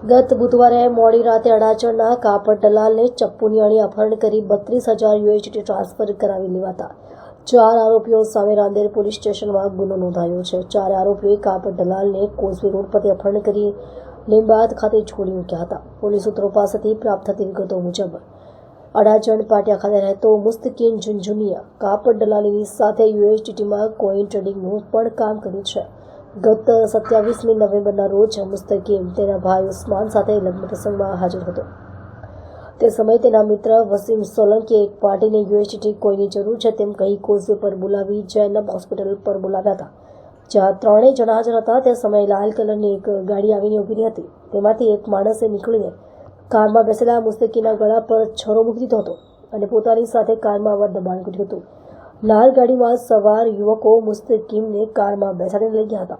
ગત બુધવારે મોડી રાતે અડાજણના કાપડ દલાલને ચપ્પુની અણી અપહરણ કરી બત્રીસ હજાર યુએસડી ટ્રાન્સફર કરાવી લેવાતા. ચાર આરોપીઓ સામે રાંદેર પોલીસ સ્ટેશનમાં ગુનો નોંધાયો છે. ચાર આરોપીઓએ કાપડ દલાલને કોઝવે રોડ પરથી અપહરણ કરી લીંબાદ ખાતે છોડી મૂક્યા હતા. પોલીસ સૂત્રો પાસેથી પ્રાપ્ત થતી વિગતો મુજબ, અડાજણ પાટિયા ખાતે રહેતો મુસ્તકીન ઝુંઝુનિયા કાપડ દલાલીની સાથે યુએસડીટીમાં કોઈન ટ્રેડિંગનું પણ કામ કર્યું છે. ગત સત્યાવીસમી નવેમ્બરના રોજ મુસ્તકીમ તેના ભાઈ ઉસ્માન સાથે લગ્ન પ્રસંગમાં હાજર હતો. તે સમયે તેના મિત્ર વસીમ સોલંકીએ એક પાર્ટીને યુનિવર્સિટી કોઈની જરૂર છે તેમ કહી કોઝવે પર બોલાવી જૈનબ હોસ્પિટલ પર બોલાવ્યા હતા. જ્યાં ત્રણેય જણા હાજર હતા, તે સમયે લાલ કલરની એક ગાડી આવીને ઊભી હતી. તેમાંથી એક માણસે નીકળીને કારમાં બેસેલા મુસ્તકીના ગળા પર છરો મૂકી દીધો હતો અને પોતાની સાથે કારમાં અવાજ દબાણ કર્યું હતું. લાલ ગાડીમાં સવાર યુવકો મુસ્તકીમને કારમાં બેસાડીને લઈ ગયા હતા.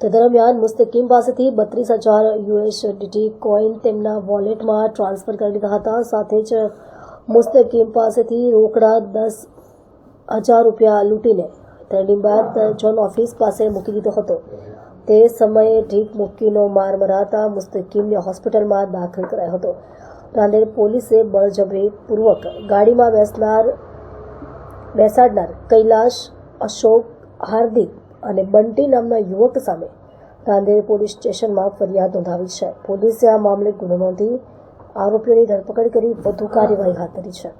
તે દરમિયાન મુસ્તકીમ પાસેથી બત્રીસ હજાર યુએસડીટી કોઈન તેમના વોલેટમાં ટ્રાન્સફર કરી લીધા હતા. સાથે જ મુસ્તકીમ પાસેથી રોકડા દસ હજાર રૂપિયા લૂંટીને તેની બાદ જોન ઓફિસ પાસે મૂકી દીધો હતો. તે સમયે ઢીક મુક્કીનો માર મરાતા મુસ્તકીમને હોસ્પિટલમાં દાખલ કરાયો હતો. રાંદેર પોલીસે બળજબરીપૂર્વક ગાડીમાં બેસનાર બેસાડનાર કૈલાશ, અશોક, હાર્દિક અને બંટી નામના યુવક સામે રાંદેર પોલીસ સ્ટેશનમાં ફરિયાદ નોંધાવી છે. પોલીસે આ મામલે ગુનો નોંધી આરોપીઓની ધરપકડ કરી વધુ કાર્યવાહી હાથ ધરી છે.